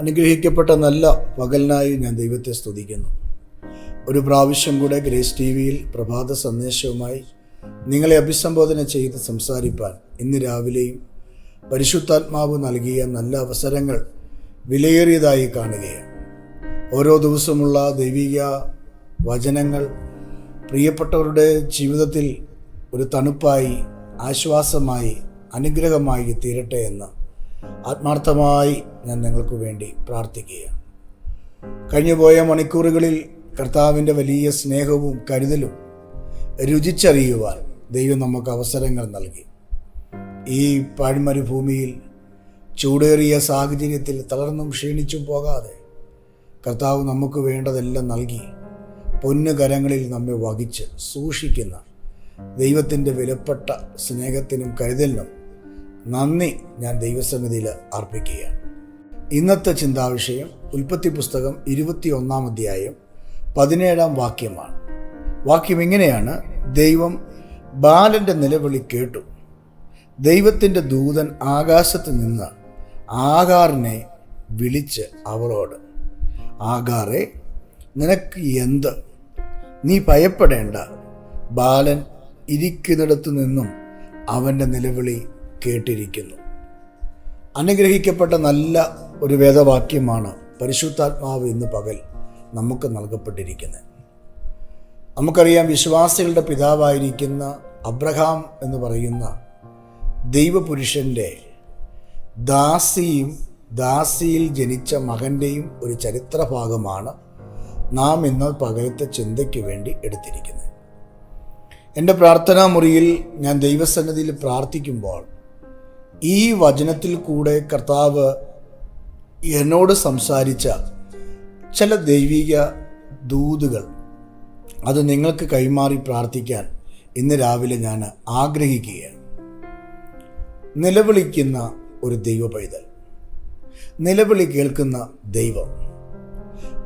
അനുഗ്രഹിക്കപ്പെട്ട നല്ല പകലിനായി ഞാൻ ദൈവത്തെ സ്തുതിക്കുന്നു. ഒരു പ്രാവശ്യം കൂടെ ഗ്രേസ് ടി വിയിൽ പ്രഭാത സന്ദേശവുമായി നിങ്ങളെ അഭിസംബോധന ചെയ്ത് സംസാരിപ്പാൻ ഇന്ന് രാവിലെയും പരിശുദ്ധാത്മാവ് നൽകിയ നല്ല അവസരങ്ങൾ വിലയേറിയതായി കാണുകയാണ്. ഓരോ ദിവസമുള്ള ദൈവിക വചനങ്ങൾ പ്രിയപ്പെട്ടവരുടെ ജീവിതത്തിൽ ഒരു തണുപ്പായി ആശ്വാസമായി അനുഗ്രഹമായി തീരട്ടെ എന്ന് ആത്മാർത്ഥമായി ഞാൻ നിങ്ങൾക്ക് വേണ്ടി പ്രാർത്ഥിക്കുകയാണ്. കഴിഞ്ഞുപോയ മണിക്കൂറുകളിൽ കർത്താവിന്റെ വലിയ സ്നേഹവും കരുതലും രുചിച്ചറിയുവാൻ ദൈവം നമുക്ക് അവസരങ്ങൾ നൽകി. ഈ പാഴ്മരുഭൂമിയിൽ ചൂടേറിയ സാഹചര്യത്തിൽ തളർന്നും ക്ഷീണിച്ചും പോകാതെ കർത്താവ് നമുക്ക് വേണ്ടതെല്ലാം നൽകി പൊന്നുകരങ്ങളിൽ നമ്മെ വഹിച്ച് സൂക്ഷിക്കുന്ന ദൈവത്തിന്റെ വിലപ്പെട്ട സ്നേഹത്തിനും കരുതലിനും നന്ദി ഞാൻ ദൈവസന്നിധിയിൽ അർപ്പിക്കുകയാണ്. ഇന്നത്തെ ചിന്താവിഷയം ഉൽപ്പത്തി പുസ്തകം ഇരുപത്തി ഒന്നാം അധ്യായം പതിനേഴാം വാക്യമാണ്. വാക്യം ഇങ്ങനെയാണ് ദൈവം ബാലന്റെ നിലവിളി കേട്ടു. ദൈവത്തിന്റെ ദൂതൻ ആകാശത്ത് നിന്ന് ആകാറിനെ വിളിച്ച് അവളോട് ആകാറെ നിനക്ക് എന്ത്? നീ ഭയപ്പെടേണ്ട. ബാലൻ ഇരിക്കുന്നിടത്തു നിന്നും അവന്റെ നിലവിളി കേട്ടിരിക്കുന്നു. അനുഗ്രഹിക്കപ്പെട്ട നല്ല ഒരു വേദവാക്യമാണ് പരിശുദ്ധാത്മാവ് ഇന്ന് പകൽ നമുക്ക് നൽകപ്പെട്ടിരിക്കുന്നത്. നമുക്കറിയാം വിശ്വാസികളുടെ പിതാവായിരിക്കുന്ന അബ്രഹാം എന്ന് പറയുന്ന ദൈവപുരുഷന്റെ ദാസിയും ദാസിയിൽ ജനിച്ച മകന്റെയും ഒരു ചരിത്രഭാഗമാണ് നാം ഇന്ന് പകലത്തെ ചിന്തയ്ക്ക് വേണ്ടി എടുത്തിരിക്കുന്നത്. എന്റെ പ്രാർത്ഥനാ മുറിയിൽ ഞാൻ ദൈവസന്നിധിയിൽ പ്രാർത്ഥിക്കുമ്പോൾ ഈ വചനത്തിൽ കൂടെ കർത്താവ് എന്നോട് സംസാരിച്ച ചില ദൈവിക ദൂതുകൾ അത് നിങ്ങൾക്ക് കൈമാറി പ്രാർത്ഥിക്കാൻ ഇന്ന് രാവിലെ ഞാൻ ആഗ്രഹിക്കുകയാണ്. നിലവിളിക്കുന്ന ഒരു ദൈവ പൈതൽ നിലവിളി കേൾക്കുന്ന ദൈവം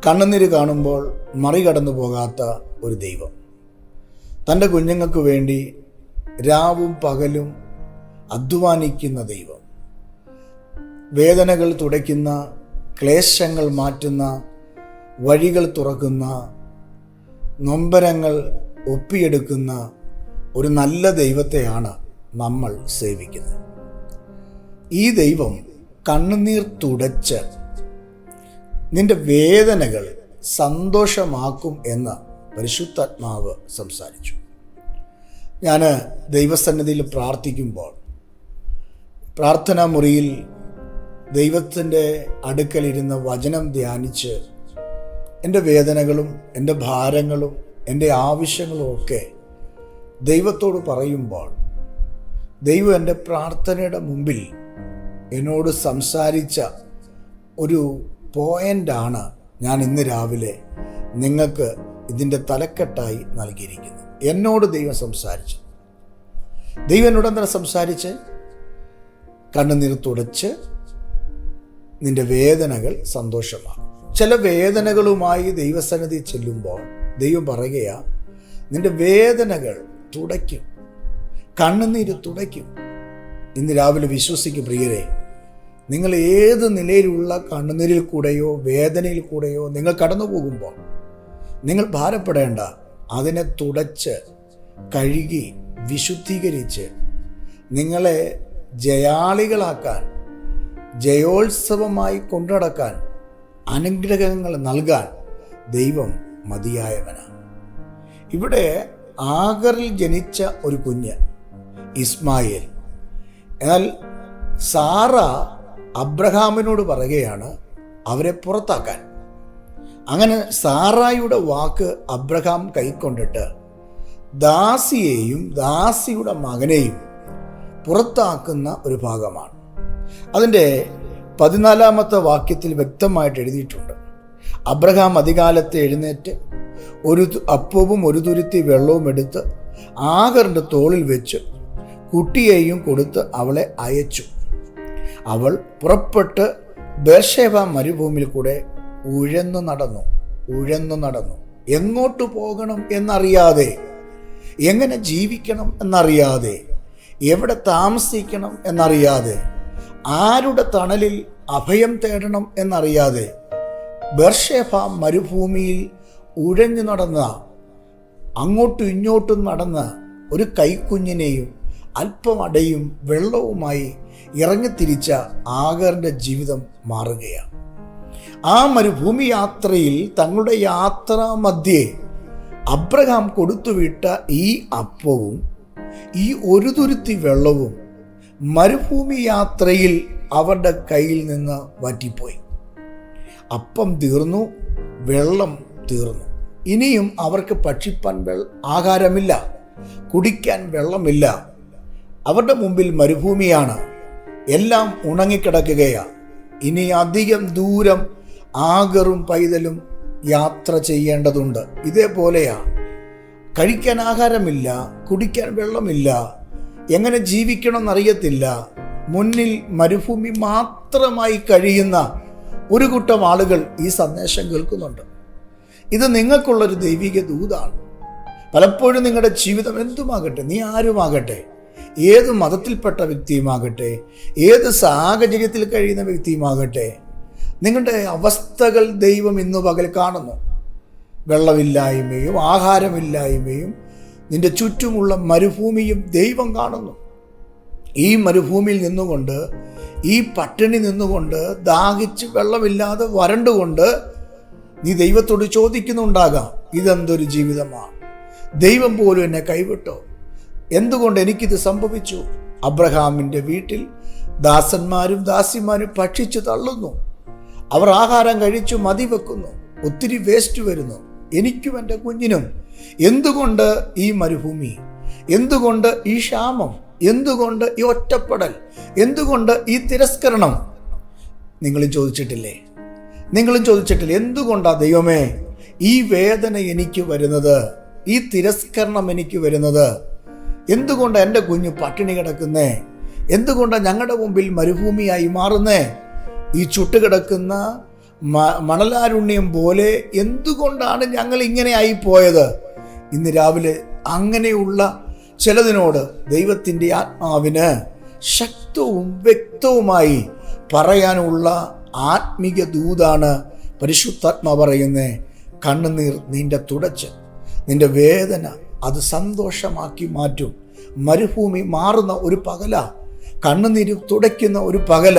കണ്ണുനീര് കാണുമ്പോൾ മറികടന്നു പോകാത്ത ഒരു ദൈവം. തന്റെ കുഞ്ഞുങ്ങൾക്ക് വേണ്ടി രാവും പകലും അധ്വാനിക്കുന്ന ദൈവം. വേദനകൾ തുടയ്ക്കുന്ന ക്ലേശങ്ങൾ മാറ്റുന്ന വഴികൾ തുറക്കുന്ന നൊമ്പരങ്ങൾ ഒപ്പിയെടുക്കുന്ന ഒരു നല്ല ദൈവത്തെയാണ് നമ്മൾ സേവിക്കുന്നത്. ഈ ദൈവം കണ്ണുനീർ തുടച്ച് നിന്റെ വേദനകൾ സന്തോഷമാക്കും എന്ന് പരിശുദ്ധാത്മാവ് സംസാരിച്ചു. ഞാൻ ദൈവസന്നിധിയിൽ പ്രാർത്ഥിക്കുമ്പോൾ പ്രാർത്ഥനാ മുറിയിൽ ദൈവത്തിന്റെ അടുക്കലിരുന്ന് വചനം ധ്യാനിച്ച് എന്റെ വേദനകളും എന്റെ ഭാരങ്ങളും എന്റെ ആവശ്യങ്ങളും ഒക്കെ ദൈവത്തോട് പറയുമ്പോൾ ദൈവം എന്റെ പ്രാർത്ഥനയുടെ മുമ്പിൽ എന്നോട് സംസാരിച്ച ഒരു പോയിന്റാണ് ഞാൻ ഇന്ന് രാവിലെ നിങ്ങൾക്ക് ഇതിന്റെ തലക്കെട്ടായി നൽകിയിരിക്കുന്നത്. എന്നോട് ദൈവം സംസാരിച്ചു. ദൈവം എന്നോട് എന്താണ് സംസാരിച്ച്? കണ്ണുനീർ തുടച്ച് നിന്റെ വേദനകൾ സന്തോഷമാകും. ചില വേദനകളുമായി ദൈവസന്നിധി ചെല്ലുമ്പോൾ ദൈവം പറയുകയാ നിന്റെ വേദനകൾ തുടയ്ക്കും. കണ്ണുനീര് തുടയ്ക്കും. ഇന്ന് രാവിലെ വിശ്വസിക്കും പ്രിയരെ നിങ്ങൾ ഏത് നിലയിലുള്ള കണ്ണുനീരിൽ കൂടെയോ വേദനയിൽ കൂടെയോ നിങ്ങൾ കടന്നു പോകുമ്പോൾ നിങ്ങൾ ഭാരപ്പെടേണ്ട അതിനെ തുടച്ച് കഴുകി വിശുദ്ധീകരിച്ച് നിങ്ങളെ ജയാളികളാക്കാൻ ജയോത്സവമായി കൊണ്ടടക്കാൻ അനുഗ്രഹങ്ങൾ നൽകാൻ ദൈവം മതിയായവനാണ്. ഇവിടെ ആഗറിൽ ജനിച്ച ഒരു കുഞ്ഞ് ഇസ്മായേൽ. എന്നാൽ സാറ അബ്രഹാമിനോട് പറയുകയാണ് അവരെ പുറത്താക്കാൻ. അങ്ങനെ സാറായുടെ വാക്ക് അബ്രഹാം കൈക്കൊണ്ടിട്ട് ദാസിയെയും ദാസിയുടെ മകനെയും പുറത്താക്കുന്ന ഒരു ഭാഗമാണ്. അതിന്റെ പതിനാലാമത്തെ വാക്യത്തിൽ വ്യക്തമായിട്ട് എഴുതിയിട്ടുണ്ട്. അബ്രഹാം അധികാലത്തെ എഴുന്നേറ്റ് ഒരു അപ്പവും ഒരു തുരുത്തി വെള്ളവും എടുത്ത് ആഗറിന്റെ തോളിൽ വെച്ച് കുട്ടിയെയും കൊടുത്ത് അവളെ അയച്ചു. അവൾ പുറപ്പെട്ട് ബേർഷേവ മരുഭൂമിയിൽ കൂടെ ഉഴന്നു നടന്നു ഉഴന്നു നടന്നു. എങ്ങോട്ട് പോകണം എന്നറിയാതെ എങ്ങനെ ജീവിക്കണം എന്നറിയാതെ എവിടെ താമസിക്കണം എന്നറിയാതെ ആരുടെ തണലിൽ അഭയം തേടണം എന്നറിയാതെ ബർഷേഫ മരുഭൂമിയിൽ ഉഴഞ്ഞു നടന്ന അങ്ങോട്ടും ഇങ്ങോട്ടും നടന്ന ഒരു കൈക്കുഞ്ഞിനെയും അല്പം അടയും വെള്ളവുമായി ഇറങ്ങിത്തിരിച്ച ആഗറിന്റെ ജീവിതം മാറുകയാണ്. ആ മരുഭൂമി യാത്രയിൽ തങ്ങളുടെ യാത്രാ മധ്യേ അബ്രഹാം കൊടുത്തുവിട്ട ഈ അപ്പവും ഈ ഒരു തുരുത്തി വെള്ളവും മരുഭൂമി യാത്രയിൽ അവരുടെ കയ്യിൽ നിന്ന് വറ്റിപ്പോയി. അപ്പം തീർന്നു വെള്ളം തീർന്നു. ഇനിയും അവർക്ക് ഭക്ഷിപ്പാൻ വെ ആഹാരമില്ല കുടിക്കാൻ വെള്ളമില്ല. അവരുടെ മുമ്പിൽ മരുഭൂമിയാണ്. എല്ലാം ഉണങ്ങിക്കിടക്കുകയാണ് ഇനി അധികം ദൂരം ആഗറും പൈതലും യാത്ര ചെയ്യേണ്ടതുണ്ട്. ഇതേപോലെയാ. കഴിക്കാൻ ആഹാരമില്ല കുടിക്കാൻ വെള്ളമില്ല എങ്ങനെ ജീവിക്കണമെന്നറിയത്തില്ല മുന്നിൽ മരുഭൂമി മാത്രമായി കഴിയുന്ന ഒരു കൂട്ടം ആളുകൾ ഈ സന്ദേശം കേൾക്കുന്നുണ്ട്. ഇത് നിങ്ങൾക്കുള്ളൊരു ദൈവിക ദൂതാണ്. പലപ്പോഴും നിങ്ങളുടെ ജീവിതം എന്തുമാകട്ടെ നീ ആരുമാകട്ടെ ഏത് മതത്തിൽപ്പെട്ട വ്യക്തിയുമാകട്ടെ ഏത് സാഹചര്യത്തിൽ കഴിയുന്ന വ്യക്തിയുമാകട്ടെ നിങ്ങളുടെ അവസ്ഥകൾ ദൈവം ഇന്ന് പകൽ കാണുന്നു. വെള്ളമില്ലായ്മയും ആഹാരമില്ലായ്മയും നിന്റെ ചുറ്റുമുള്ള മരുഭൂമിയും ദൈവം കാണുന്നു. ഈ മരുഭൂമിയിൽ നിന്നുകൊണ്ട് ഈ പട്ടിണി നിന്നുകൊണ്ട് ദാഹിച്ച് വെള്ളമില്ലാതെ വരണ്ടുകൊണ്ട് നീ ദൈവത്തോട് ചോദിക്കുന്നുണ്ടാകാം ഇതെന്തൊരു ജീവിതമാണ്. ദൈവം പോലും എന്നെ കൈവിട്ടോ. എന്തുകൊണ്ട് എനിക്കിത് സംഭവിച്ചു? അബ്രഹാമിന്റെ വീട്ടിൽ ദാസന്മാരും ദാസിമാരും ഭക്ഷിച്ചു തള്ളുന്നു. അവർ ആഹാരം കഴിച്ചു മതി വെക്കുന്നു ഒത്തിരി വേസ്റ്റ് വരുന്നു. എനിക്കും എന്റെ കുഞ്ഞിനും എന്തുകൊണ്ട് ഈ മരുഭൂമി? എന്തുകൊണ്ട് ഈ ക്ഷാമം? എന്തുകൊണ്ട് ഈ ഒറ്റപ്പെടൽ? എന്തുകൊണ്ട് ഈ തിരസ്കരണം? നിങ്ങളും ചോദിച്ചിട്ടില്ലേ? നിങ്ങളും ചോദിച്ചിട്ടില്ലേ? എന്തുകൊണ്ടാ ദൈവമേ ഈ വേദന എനിക്ക് വരുന്നത്? ഈ തിരസ്കരണം എനിക്ക് വരുന്നത്? എന്തുകൊണ്ട് എന്റെ കുഞ്ഞ് പട്ടിണി കിടക്കുന്നേ? എന്തുകൊണ്ടാണ് ഞങ്ങളുടെ മുമ്പിൽ മരുഭൂമിയായി മാറുന്നേ? ഈ ചുട്ടുകിടക്കുന്ന മണലാരുണ്യം പോലെ എന്തുകൊണ്ടാണ് ഞങ്ങൾ ഇങ്ങനെ പോയത് ഇന്ന് രാവിലെ അങ്ങനെയുള്ള ചിലതിനോട് ദൈവത്തിന്റെ ആത്മാവിന് ശക്തവും വ്യക്തവുമായി പറയാനുള്ള ആത്മീക ദൂതാണ് പരിശുദ്ധാത്മ പറയുന്നേ കണ്ണുനീർ നിന്റെ തുടച്ച് നിന്റെ വേദന അത് സന്തോഷമാക്കി മാറ്റും. മരുഭൂമി മാറുന്ന ഒരു പകല കണ്ണുനീര് തുടയ്ക്കുന്ന ഒരു പകല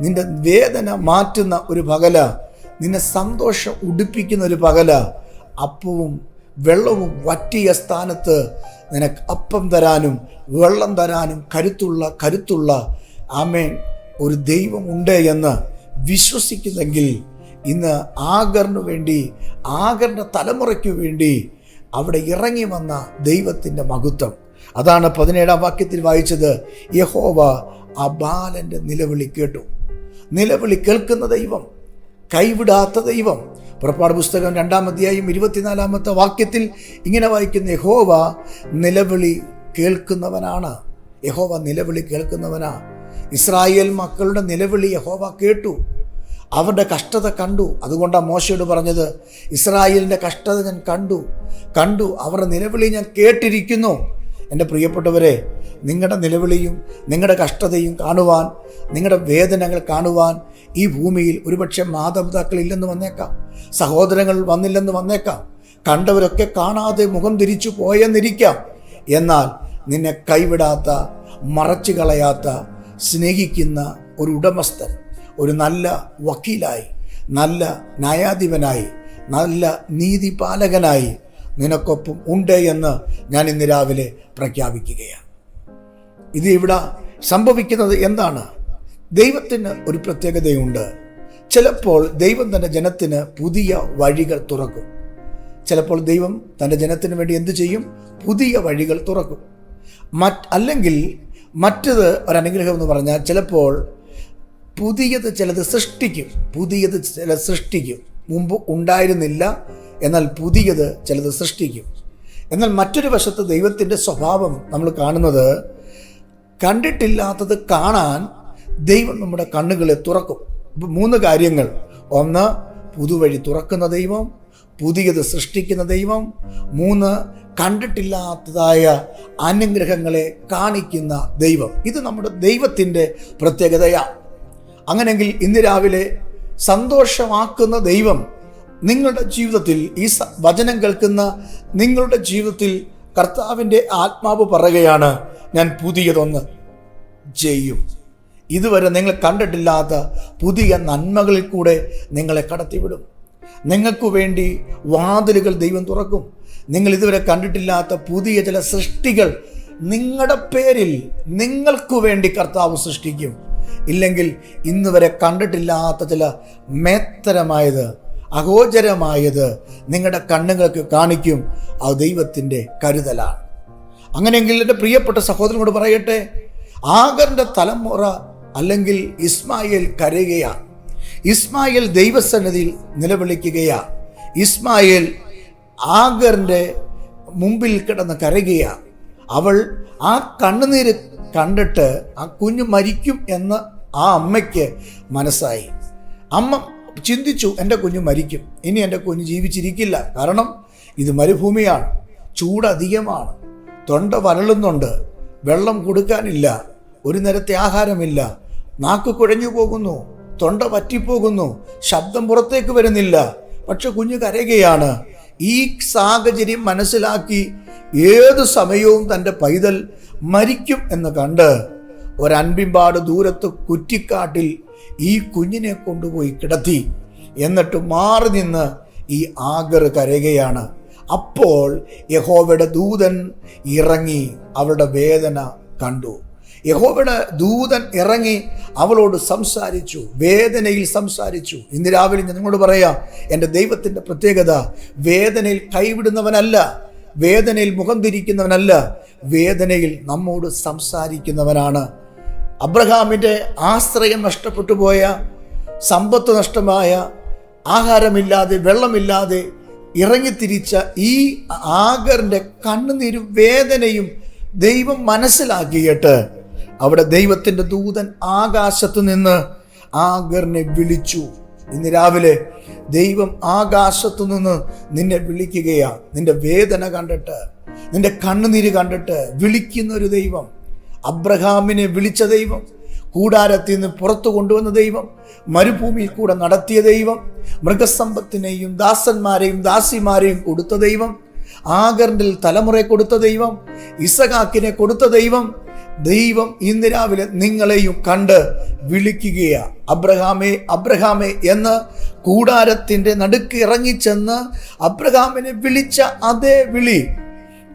നിന്റെ വേദന മാറ്റുന്ന ഒരു പകല നിന്നെ സന്തോഷം ഉടുപ്പിക്കുന്ന ഒരു പകല അപ്പവും വെള്ളവും വറ്റിയ സ്ഥാനത്ത് നിനക്ക് അപ്പം തരാനും വെള്ളം തരാനും കരുത്തുള്ള കരുത്തുള്ള ആമേൻ ഒരു ദൈവമുണ്ട് എന്ന് വിശ്വസിക്കുന്നെങ്കിൽ ഇന്ന് ആഗറിനു വേണ്ടി ആഗറിന്റെ തലമുറയ്ക്ക് വേണ്ടി അവിടെ ഇറങ്ങി വന്ന ദൈവത്തിന്റെ മഹത്വം. അതാണ് പതിനേഴാം വാക്യത്തിൽ വായിച്ചത്. യഹോവ ആ ബാലന്റെ നിലവിളി കേട്ടു. നിലവിളി കേൾക്കുന്ന ദൈവം കൈവിടാത്ത ദൈവം. പുറപ്പാട് പുസ്തകം രണ്ടാം അധ്യായം ഇരുപത്തിനാലാമത്തെ വാക്യത്തിൽ ഇങ്ങനെ വായിക്കുന്ന യഹോവ നിലവിളി കേൾക്കുന്നവനാണ്. യഹോവ നിലവിളി കേൾക്കുന്നവനാ. ഇസ്രായേൽ മക്കളുടെ നിലവിളി യഹോവ കേട്ടു. അവരുടെ കഷ്ടത കണ്ടു. അതുകൊണ്ടാണ് മോശയോട് പറഞ്ഞത് ഇസ്രായേലിന്റെ കഷ്ടത ഞാൻ കണ്ടു. കണ്ടു അവരുടെ നിലവിളി ഞാൻ കേട്ടിരിക്കുന്നു. എന്റെ പ്രിയപ്പെട്ടവരെ നിങ്ങളുടെ നിലവിളിയും നിങ്ങളുടെ കഷ്ടതയും കാണുവാൻ നിങ്ങളുടെ വേദനകൾ കാണുവാൻ ഈ ഭൂമിയിൽ ഒരുപക്ഷെ മാതാപിതാക്കൾ ഇല്ലെന്ന് വന്നേക്കാം. സഹോദരങ്ങൾ വന്നില്ലെന്ന് വന്നേക്കാം. കണ്ടവരൊക്കെ കാണാതെ മുഖം തിരിച്ചു പോയെന്നിരിക്കാം. എന്നാൽ നിന്നെ കൈവിടാത്ത മറച്ചു കളയാത്ത സ്നേഹിക്കുന്ന ഒരു ഉടമസ്ഥൻ ഒരു നല്ല വക്കീലായി നല്ല ന്യായാധിപനായി നല്ല നീതിപാലകനായി നിനക്കൊപ്പം ഉണ്ട് എന്ന് ഞാൻ ഇന്ന് രാവിലെ പ്രഖ്യാപിക്കുകയാണ്. ഇത് ഇവിടെ സംഭവിക്കുന്നത് എന്താണ്? ദൈവത്തിന് ഒരു പ്രത്യേകതയുണ്ട്. ചിലപ്പോൾ ദൈവം തന്റെ ജനത്തിന് പുതിയ വഴികൾ തുറക്കും. ചിലപ്പോൾ ദൈവം തന്റെ ജനത്തിന് വേണ്ടി എന്തു ചെയ്യും? പുതിയ വഴികൾ തുറക്കും. മറ്റ് അല്ലെങ്കിൽ മറ്റത് ഒരനുഗ്രഹം എന്ന് പറഞ്ഞാൽ ചിലപ്പോൾ പുതിയത് ചിലത് സൃഷ്ടിക്കും. പുതിയത് ചില സൃഷ്ടിക്കും. മുമ്പ് ഉണ്ടായിരുന്നില്ല എന്നാൽ പുതിയത് ചിലത് സൃഷ്ടിക്കും. എന്നാൽ മറ്റൊരു വശത്ത് ദൈവത്തിന്റെ സ്വഭാവം നമ്മൾ കാണുന്നത് കണ്ടിട്ടില്ലാത്തത് കാണാൻ ദൈവം നമ്മുടെ കണ്ണുകളെ തുറക്കും. മൂന്ന് കാര്യങ്ങൾ. ഒന്ന് പുതുവഴി തുറക്കുന്ന ദൈവം പുതിയത് സൃഷ്ടിക്കുന്ന ദൈവം മൂന്ന് കണ്ടിട്ടില്ലാത്തതായ അനുഗ്രഹങ്ങളെ കാണിക്കുന്ന ദൈവം. ഇത് നമ്മുടെ ദൈവത്തിന്റെ പ്രത്യേകതയാണ് അങ്ങനെങ്കിൽ ഇന്ന് രാവിലെ സന്തോഷമാക്കുന്ന ദൈവം നിങ്ങളുടെ ജീവിതത്തിൽ ഈ വചനം കേൾക്കുന്ന നിങ്ങളുടെ ജീവിതത്തിൽ കർത്താവിന്റെ ആത്മാവ് പറയുകയാണ് ഞാൻ പുതിയതൊന്ന് ചെയ്യും ഇതുവരെ നിങ്ങൾ കണ്ടിട്ടില്ലാത്ത പുതിയ നന്മകളിൽ കൂടെ നിങ്ങളെ കടത്തിവിടും. നിങ്ങൾക്ക് വേണ്ടി വാതിലുകൾ ദൈവം തുറക്കും. നിങ്ങൾ ഇതുവരെ കണ്ടിട്ടില്ലാത്ത പുതിയ ചില സൃഷ്ടികൾ നിങ്ങളുടെ പേരിൽ നിങ്ങൾക്ക് വേണ്ടി കർത്താവ് സൃഷ്ടിക്കും. ഇല്ലെങ്കിൽ ഇന്നുവരെ കണ്ടിട്ടില്ലാത്ത ചില മേത്തരമായത് അഗോചരമായത് നിങ്ങളുടെ കണ്ണുകൾക്ക് കാണിക്കും. അത് ദൈവത്തിന്റെ കരുതലാണ്. അങ്ങനെയെങ്കിൽ എന്റെ പ്രിയപ്പെട്ട സഹോദരനോട് പറയട്ടെ ആഗറിന്റെ തലമുറ അല്ലെങ്കിൽ ഇസ്മായിൽ കരയുകയാ. ഇസ്മായിൽ ദൈവസന്നിധിയിൽ നിലവിളിക്കുകയാ. ഇസ്മായിൽ ആഗറിന്റെ മുമ്പിൽ കിടന്ന് കരയുകയാ. അവൾ ആ കണ്ണുനീര് കണ്ടിട്ട് ആ കുഞ്ഞ് മരിക്കും എന്ന് ആ അമ്മയ്ക്ക് മനസ്സായി. അമ്മ ചിന്തിച്ചു എന്റെ കുഞ്ഞ് മരിക്കും. ഇനി എന്റെ കുഞ്ഞ് ജീവിച്ചിരിക്കില്ല. കാരണം ഇത് മരുഭൂമിയാണ്. ചൂടധികമാണ്. തൊണ്ട വരളുന്നുണ്ട്. വെള്ളം കൊടുക്കാനില്ല. ഒരു നേരത്തെ ആഹാരമില്ല. നാക്ക് കുഴഞ്ഞു പോകുന്നു. തൊണ്ട പറ്റിപ്പോകുന്നു ശബ്ദം പുറത്തേക്ക് വരുന്നില്ല. പക്ഷെ കുഞ്ഞ് കരയുകയാണ്. ഈ സാഹചര്യം മനസ്സിലാക്കി ഏത് സമയവും തന്റെ പൈതൽ മരിക്കും എന്ന് കണ്ട് ഒരൻപിമ്പാട് ദൂരത്ത് കുറ്റിക്കാട്ടിൽ ഈ കുഞ്ഞിനെ കൊണ്ടുപോയി കിടത്തി. എന്നിട്ട് മാറി നിന്ന് ഈ ആഗർ കരയുകയാണ്. അപ്പോൾ യഹോവയുടെ ദൂതൻ ഇറങ്ങി അവളുടെ വേദന കണ്ടു. യഹോവയുടെ ദൂതൻ ഇറങ്ങി അവളോട് സംസാരിച്ചു. വേദനയിൽ സംസാരിച്ചു. ഇന്ന് രാവിലെ ഞാൻ നിങ്ങളോട് പറയാം എന്റെ ദൈവത്തിന്റെ പ്രത്യേകത വേദനയിൽ കൈവിടുന്നവനല്ല വേദനയിൽ മുഖം തിരിക്കുന്നവനല്ല വേദനയിൽ നമ്മോട് സംസാരിക്കുന്നവനാണ്. അബ്രഹാമിന്റെ ആശ്രയം നഷ്ടപ്പെട്ടു പോയ സമ്പത്ത് നഷ്ടമായ ആഹാരമില്ലാതെ വെള്ളമില്ലാതെ ഇറങ്ങിത്തിരിച്ച ഈ ആഗറിന്റെ കണ്ണുനീരും വേദനയും ദൈവം മനസ്സിലാക്കിയിട്ട് അവിടെ ദൈവത്തിന്റെ ദൂതൻ ആകാശത്ത് നിന്ന് ആഗറിനെ വിളിച്ചു. ഇന്ന് രാവിലെ ദൈവം ആകാശത്തു നിന്ന് നിന്നെ വിളിക്കുകയാണ് നിന്റെ വേദന കണ്ടിട്ട് നിന്റെ കണ്ണുനീര് കണ്ടിട്ട് വിളിക്കുന്ന ഒരു ദൈവം അബ്രഹാമിനെ വിളിച്ച ദൈവം കൂടാരത്തിൽ നിന്ന് പുറത്തു കൊണ്ടുവന്ന ദൈവം മരുഭൂമിയിൽ കൂടെ നടത്തിയ ദൈവം മൃഗസമ്പത്തിനെയും ദാസന്മാരെയും ദാസിമാരെയും കൊടുത്ത ദൈവം ആഗറിന്റെ തലമുറ കൊടുത്ത ദൈവം ഇസഹാക്കിനെ കൊടുത്ത ദൈവം ദൈവം ഇന്ന് രാവിലെ നിങ്ങളെയും കണ്ട് വിളിക്കുകയാണ് അബ്രഹാമേ അബ്രഹാമേ എന്ന് കൂടാരത്തിന്റെ നടുക്ക് ഇറങ്ങിച്ചെന്ന് അബ്രഹാമിനെ വിളിച്ച അതേ വിളി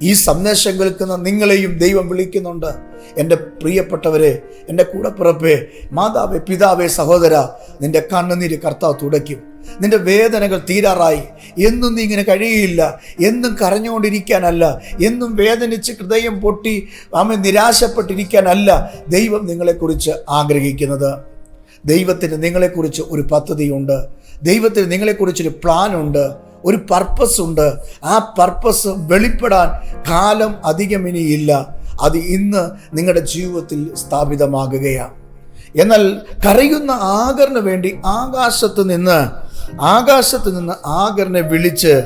ഈ സന്ദേശം കേൾക്കുന്ന നിങ്ങളെയും ദൈവം വിളിക്കുന്നുണ്ട്. എന്റെ പ്രിയപ്പെട്ടവരെ എന്റെ കൂടപ്പിറപ്പേ മാതാവേ പിതാവേ സഹോദര നിന്റെ കണ്ണുനീര് കർത്താവ് തുടയ്ക്കും. നിന്റെ വേദനകൾ തീരാറായി. എന്നും നീ ഇങ്ങനെ കഴിയില്ല എന്നും കരഞ്ഞുകൊണ്ടിരിക്കാനല്ല. എന്നും വേദനിച്ച് ഹൃദയം പൊട്ടി അമ്മ നിരാശപ്പെട്ടിരിക്കാനല്ല ദൈവം നിങ്ങളെക്കുറിച്ച് ആഗ്രഹിക്കുന്നത്. ദൈവത്തിന് നിങ്ങളെക്കുറിച്ച് ഒരു പദ്ധതിയുണ്ട്. ദൈവത്തിന് നിങ്ങളെക്കുറിച്ചൊരു പ്ലാനുണ്ട്. ഒരു പർപ്പസ് ഉണ്ട്. ആ പർപ്പസ് വെളിപ്പെടാൻ കാലം അധികം ഇനിയില്ല അത് ഇന്ന് നിങ്ങളുടെ ജീവിതത്തിൽ സ്ഥാപിതമാകുകയാണ്. എന്നാൽ കരയുന്ന ആഗറിന് വേണ്ടി ആകാശത്ത് നിന്ന് ആകാശത്ത് നിന്ന് ആഗറിനെ വിളിച്ച്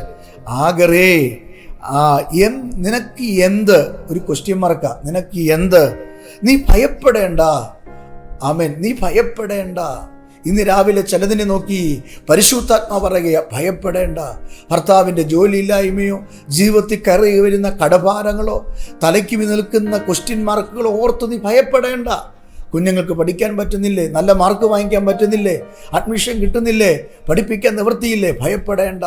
ആഗറേ ആ എൻ നിനക്ക് എന്ത്? ഒരു ക്വസ്റ്റ്യൻ മാർക്ക നിനക്ക് എന്ത്? നീ ഭയപ്പെടേണ്ട. ആമേൻ. നീ ഭയപ്പെടേണ്ട. ഇന്ന് രാവിലെ ചിലതിനെ നോക്കി പരിശുദ്ധാത്മ പറയുക ഭയപ്പെടേണ്ട. ഭർത്താവിന്റെ ജോലിയില്ലായ്മയോ ജീവിതത്തിൽ കയറി വരുന്ന കടഭാരങ്ങളോ തലയ്ക്ക് നിൽക്കുന്ന ക്വസ്റ്റ്യൻ മാർക്കുകളോ ഓർത്ത് നീ ഭയപ്പെടേണ്ട. കുഞ്ഞുങ്ങൾക്ക് പഠിക്കാൻ പറ്റുന്നില്ലേ? നല്ല മാർക്ക് വാങ്ങിക്കാൻ പറ്റുന്നില്ലേ? അഡ്മിഷൻ കിട്ടുന്നില്ലേ? പഠിപ്പിക്കാൻ നിവൃത്തിയില്ലേ? ഭയപ്പെടേണ്ട.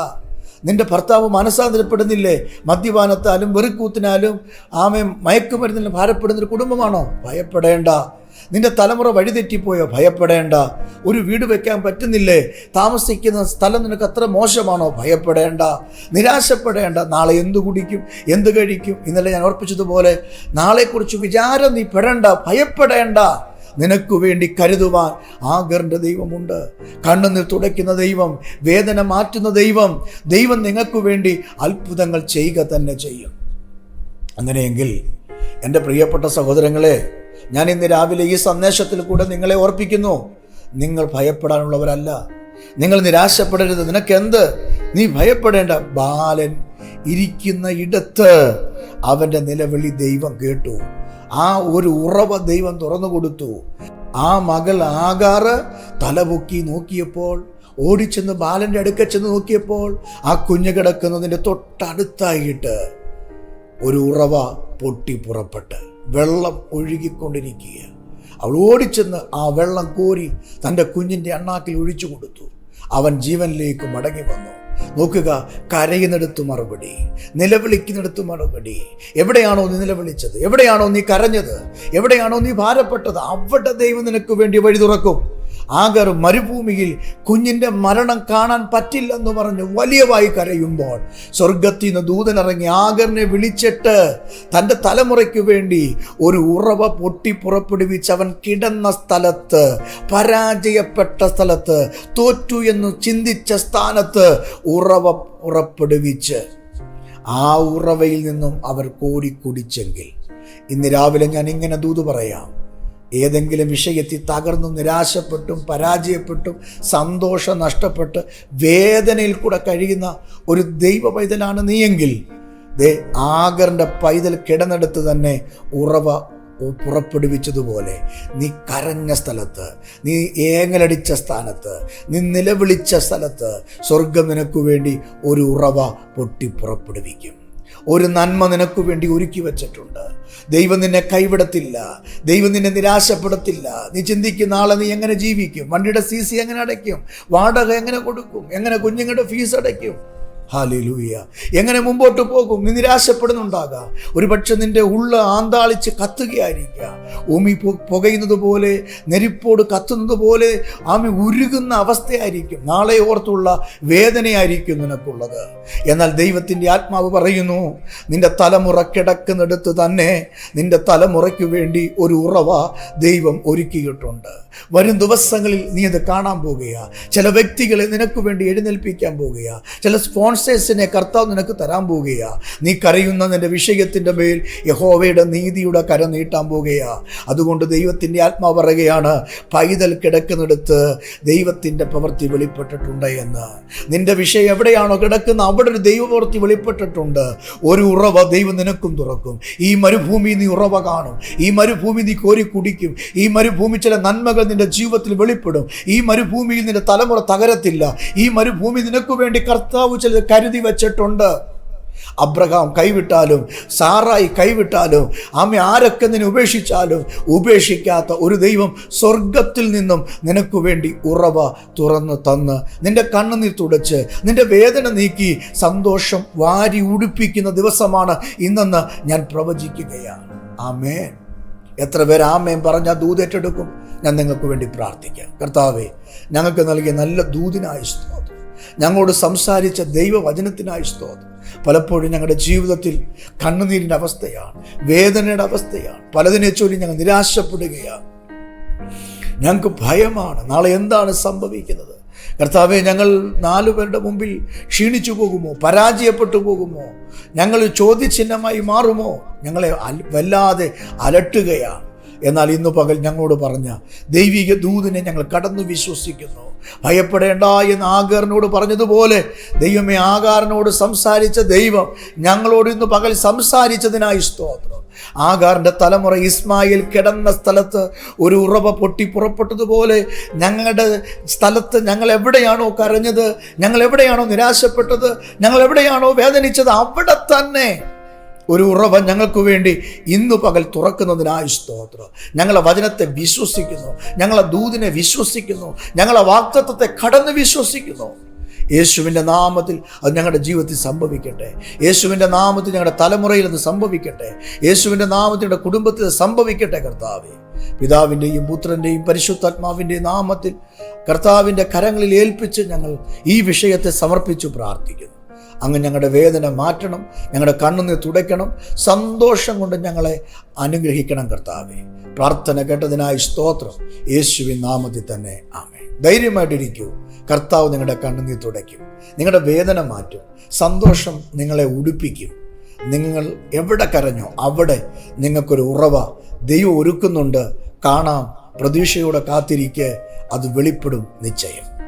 നിന്റെ ഭർത്താവ് മനസ്സാന്തരപ്പെടുന്നില്ലേ? മദ്യപാനത്താലും വെറുക്കൂത്തിനാലും ആമെ മയക്കുമരുന്നിലും ഭാരപ്പെടുന്നൊരു കുടുംബമാണോ? ഭയപ്പെടേണ്ട. നിന്റെ തലമുറ വഴിതെറ്റിപ്പോയോ? ഭയപ്പെടേണ്ട. ഒരു വീട് വെക്കാൻ പറ്റുന്നില്ലേ? താമസിക്കുന്ന സ്ഥലം നിനക്ക് അത്ര മോശമാണോ? ഭയപ്പെടേണ്ട. നിരാശപ്പെടേണ്ട. നാളെ എന്ത് കുടിക്കും? എന്ത് കഴിക്കും? ഇന്നലെ ഞാൻ ഓർപ്പിച്ചതുപോലെ നാളെക്കുറിച്ച് വിചാരം നീ പെടേണ്ട. ഭയപ്പെടേണ്ട. നിനക്ക് വേണ്ടി കരുതുവാൻ ആഗറിന്റെ ദൈവമുണ്ട്. കണ്ണുനീർ തുടയ്ക്കുന്ന ദൈവം വേദന മാറ്റുന്ന ദൈവം ദൈവം നിങ്ങൾക്ക് വേണ്ടി അത്ഭുതങ്ങൾ ചെയ്യുക തന്നെ ചെയ്യും. അങ്ങനെയെങ്കിൽ എന്റെ പ്രിയപ്പെട്ട സഹോദരങ്ങളെ ഞാൻ ഇന്ന് രാവിലെ ഈ സന്ദേശത്തിൽ കൂടെ നിങ്ങളെ ഓർപ്പിക്കുന്നു. നിങ്ങൾ ഭയപ്പെടാനുള്ളവരല്ല. നിങ്ങൾ നിരാശപ്പെടരുത്. നിനക്കെന്ത്? നീ ഭയപ്പെടേണ്ട. ബാലൻ ഇരിക്കുന്ന ഇടത്ത് അവന്റെ നിലവിളി ദൈവം കേട്ടു. ആ ഒരു ഉറവ ദൈവം തുറന്നു കൊടുത്തു. ആ മകൾ ആകാറ് തലപൊക്കി നോക്കിയപ്പോൾ ഓടിച്ചെന്ന് ബാലന്റെ അടുക്ക ചെന്ന് നോക്കിയപ്പോൾ ആ കുഞ്ഞു കിടക്കുന്നതിന്റെ തൊട്ടടുത്തായിട്ട് ഒരു ഉറവ പൊട്ടി പുറപ്പെട്ട്. വെള്ളം ഒഴുകിക്കൊണ്ടിരിക്കുക അവൾ ഓടിച്ചെന്ന് ആ വെള്ളം കോരി തന്റെ കുഞ്ഞിന്റെ അണ്ണാക്കിൽ ഒഴിച്ചു കൊടുത്തു. അവൻ ജീവനിലേക്ക് മടങ്ങി വന്നു. നോക്കുക കരയുന്നിടത്ത് മറുപടി നിലവിളിക്കുന്നിടത്ത് മറുപടി. എവിടെയാണോ നീ നിലവിളിച്ചത്? എവിടെയാണോ നീ കരഞ്ഞത്? എവിടെയാണോ നീ ഭാരപ്പെട്ടത്? അവിടെ ദൈവം നിനക്ക് വേണ്ടി വഴി തുറക്കും. ആഗർ മരുഭൂമിയിൽ കുഞ്ഞിന്റെ മരണം കാണാൻ പറ്റില്ലെന്ന് പറഞ്ഞ് വലിയവായി കരയുമ്പോൾ സ്വർഗത്തിൽ നിന്ന് ദൂതനിറങ്ങി ആഗറിനെ വിളിച്ചിട്ട് തന്റെ തലമുറയ്ക്ക് വേണ്ടി ഒരു ഉറവ പൊട്ടി പുറപ്പെടുവിച്ച് അവൻ കിടന്ന സ്ഥലത്ത് പരാജയപ്പെട്ട സ്ഥലത്ത് തോറ്റു എന്ന് ചിന്തിച്ച സ്ഥാനത്ത് ഉറവ പുറപ്പെടുവിച്ച്. ആ ഉറവയിൽ നിന്നും അവർ കോടി കുടിച്ചെങ്കിൽ ഇന്ന് രാവിലെ ഞാൻ ഇങ്ങനെ ദൂത് പറയാം. ഏതെങ്കിലും വിഷയത്തിൽ തകർന്നും നിരാശപ്പെട്ടും പരാജയപ്പെട്ടും സന്തോഷം നഷ്ടപ്പെട്ട് വേദനയിൽ കൂടെ കഴിയുന്ന ഒരു ദൈവ പൈതലാണ് നീയെങ്കിൽ ദേ ആഗറിന്റെ പൈതൽ കിടന്നെടുത്ത് തന്നെ ഉറവ പുറപ്പെടുവിച്ചതുപോലെ നീ കരഞ്ഞ സ്ഥലത്ത് നീ ഏങ്ങലടിച്ച സ്ഥാനത്ത് നീ നിലവിളിച്ച സ്ഥലത്ത് സ്വർഗം നിനക്ക് വേണ്ടി ഒരു ഉറവ പൊട്ടി പുറപ്പെടുവിക്കും. ഒരു നന്മ നിനക്ക് വേണ്ടി ഒരുക്കി വച്ചിട്ടുണ്ട്. ദൈവം നിന്നെ കൈവിടത്തില്ല. ദൈവം നിന്നെ നിരാശപ്പെടുത്തില്ല. നീ ചിന്തിക്കുന്ന നാളെ നീ എങ്ങനെ ജീവിക്കും? വണ്ടിയുടെ സി സി എങ്ങനെ അടയ്ക്കും? വാടക എങ്ങനെ കൊടുക്കും? എങ്ങനെ കുഞ്ഞുങ്ങളുടെ ഫീസ് അടയ്ക്കും? ഹാലിലൂയ. എങ്ങനെ മുമ്പോട്ട് പോകും? നീ നിരാശപ്പെടുന്നുണ്ടാകാം. ഒരുപക്ഷെ നിന്റെ ഉള്ള ആന്താളിച്ച് കത്തുകയായിരിക്കാം. ഭൂമി പു- പുകയുന്നത് പോലെ നെരിപ്പോട് കത്തുന്നത് പോലെ ആമി ഉരുകുന്ന അവസ്ഥയായിരിക്കും. നാളെ ഓർത്തുള്ള വേദനയായിരിക്കും നിനക്കുള്ളത്. എന്നാൽ ദൈവത്തിന്റെ ആത്മാവ് പറയുന്നു നിന്റെ തലമുറ കിടക്കുന്നിടത്ത് തന്നെ നിന്റെ തലമുറയ്ക്ക് വേണ്ടി ഒരു ഉറവ ദൈവം ഒരുക്കിയിട്ടുണ്ട്. വരും ദിവസങ്ങളിൽ നീ അത് കാണാൻ പോകുക. ചില വ്യക്തികളെ നിനക്ക് വേണ്ടി എഴുന്നേൽപ്പിക്കാൻ പോകുക. ചില സ്പോൺസേഴ്സിനെ കർത്താവ് നിനക്ക് തരാൻ പോവുകയാ. നീ കരയുന്ന നിന്റെ വിഷയത്തിന്റെ മേൽ യഹോവയുടെ നീതിയുടെ കര നീട്ടാൻ പോവുകയാ. അതുകൊണ്ട് ദൈവത്തിന്റെ ആത്മാവ് പറയുകയാണ് പൈതൽ കിടക്കുന്നിടത്ത് ദൈവത്തിന്റെ പ്രവൃത്തി വെളിപ്പെട്ടിട്ടുണ്ട് എന്ന്. നിന്റെ വിഷയം എവിടെയാണോ കിടക്കുന്ന അവിടെ ഒരു ദൈവപ്രവൃത്തി വെളിപ്പെട്ടിട്ടുണ്ട്. ഒരു ഉറവ ദൈവം നിനക്കും തുറക്കും. ഈ മരുഭൂമി നീ ഉറവ കാണും. ഈ മരുഭൂമി നീ കോരി കുടിക്കും. ഈ മരുഭൂമി ചില നന്മകൾ നിന്റെ ജീവിതത്തിൽ വെളിപ്പെടും. ഈ മരുഭൂമിയിൽ നിന്റെ തലമുറ തകരത്തില്ല. ഈ മരുഭൂമി നിനക്ക് വേണ്ടി കർത്താവ് ചിലത് കരുതി വച്ചിട്ടുണ്ട്. അബ്രഹാം കൈവിട്ടാലും സാറായി കൈവിട്ടാലും ആമ ആരൊക്കെ നിന്നെ ഉപേക്ഷിച്ചാലും ഉപേക്ഷിക്കാത്ത ഒരു ദൈവം സ്വർഗത്തിൽ നിന്നും നിനക്ക് വേണ്ടി ഉറവ തുറന്ന് തന്ന് നിന്റെ കണ്ണുനീർ തുടച്ച് നിന്റെ വേദന നീക്കി സന്തോഷം വാരി ഉടുപ്പിക്കുന്ന ദിവസമാണ് ഇന്നെന്ന് ഞാൻ പ്രവചിക്കുകയാണ്. ആമേ എത്ര പേർ ആമേൻ പറഞ്ഞ ദൂതേറ്റെടുക്കും. ഞാൻ നിങ്ങൾക്ക് വേണ്ടി പ്രാർത്ഥിക്കാം. കർത്താവെ ഞങ്ങൾക്ക് നൽകിയ നല്ല ദൂതിനായ ഞങ്ങളോട് സംസാരിച്ച ദൈവവചനത്തിനായി സ്തോത്രം. പലപ്പോഴും ഞങ്ങളുടെ ജീവിതത്തിൽ കണ്ണുനീരിന്റെ അവസ്ഥയാണ് വേദനയുടെ അവസ്ഥയാണ് പലതിനെ ചൊല്ലി ഞങ്ങൾ നിരാശപ്പെടുകയാണ്. ഞങ്ങൾക്ക് ഭയമാണ്. നാളെ എന്താണ് സംഭവിക്കുന്നത്? കർത്താവെ ഞങ്ങൾ നാലു പേരുടെ മുമ്പിൽ ക്ഷീണിച്ചു പോകുമോ? പരാജയപ്പെട്ടു പോകുമോ? ഞങ്ങൾ ചോദ്യചിഹ്നമായി മാറുമോ? ഞങ്ങളെ വല്ലാതെ അലട്ടുകയാണ്. എന്നാൽ ഇന്ന് പകൽ ഞങ്ങളോട് പറഞ്ഞ ദൈവിക ദൂതിനെ ഞങ്ങൾ കടന്നു വിശ്വസിക്കുന്നു. ഭയപ്പെടേണ്ട എന്ന് ആകാറിനോട് പറഞ്ഞതുപോലെ ദൈവമേ ആകാറിനോട് സംസാരിച്ച ദൈവം ഞങ്ങളോട് ഇന്ന് പകൽ സംസാരിച്ചതിനായി സ്തോത്രം. ആകാറിന്റെ തലമുറ ഇസ്മായിൽ കിടന്ന സ്ഥലത്ത് ഒരു ഉറവ പൊട്ടി പുറപ്പെട്ടതുപോലെ ഞങ്ങളുടെ സ്ഥലത്ത് ഞങ്ങൾ എവിടെയാണോ കരഞ്ഞത് ഞങ്ങൾ എവിടെയാണോ നിരാശപ്പെട്ടത് ഞങ്ങൾ എവിടെയാണോ വേദനിച്ചത് അവിടെ തന്നെ ഒരു ഉറവ ഞങ്ങൾക്ക് വേണ്ടി ഇന്നു പകൽ തുറക്കുന്നതിനായി സ്തോത്രം. ഞങ്ങളെ വചനത്തെ വിശ്വസിക്കുന്നു. ഞങ്ങളെ ദൂതിനെ വിശ്വസിക്കുന്നു. ഞങ്ങളെ വാക്തത്വത്തെ കടന്ന് വിശ്വസിക്കുന്നു. യേശുവിന്റെ നാമത്തിൽ അത് ഞങ്ങളുടെ ജീവിതത്തിൽ സംഭവിക്കട്ടെ. യേശുവിന്റെ നാമത്തിൽ ഞങ്ങളുടെ തലമുറയിൽ അത് സംഭവിക്കട്ടെ. യേശുവിന്റെ നാമത്തിൽ ഞങ്ങളുടെ കുടുംബത്തിൽ സംഭവിക്കട്ടെ കർത്താവേ. പിതാവിന്റെയും പുത്രന്റെയും പരിശുദ്ധാത്മാവിന്റെയും നാമത്തിൽ കർത്താവിന്റെ കരങ്ങളിൽ ഏൽപ്പിച്ച് ഞങ്ങൾ ഈ വിഷയത്തെ സമർപ്പിച്ചു പ്രാർത്ഥിക്കുന്നു. അങ്ങ് ഞങ്ങളുടെ വേദന മാറ്റണം ഞങ്ങളുടെ കണ്ണുനീർ തുടയ്ക്കണം. സന്തോഷം കൊണ്ട് ഞങ്ങളെ അനുഗ്രഹിക്കണം കർത്താവെ. പ്രാർത്ഥന കേട്ടതിനായി സ്തോത്രം. യേശുവിൻ നാമത്തിൽ തന്നെ ആമേ ധൈര്യമായിട്ടിരിക്കൂ. കർത്താവ് നിങ്ങളുടെ കണ്ണുനീർ തുടയ്ക്കും. നിങ്ങളുടെ വേദന മാറ്റും. സന്തോഷം നിങ്ങളെ ഉടുപ്പിക്കും. നിങ്ങൾ എവിടെ കരഞ്ഞോ അവിടെ നിങ്ങൾക്കൊരു ഉറവ ദൈവം ഒരുക്കുന്നുണ്ട്. കാണാം. പ്രതീക്ഷയോടെ കാത്തിരിക്കെ. അത് വെളിപ്പെടും നിശ്ചയം.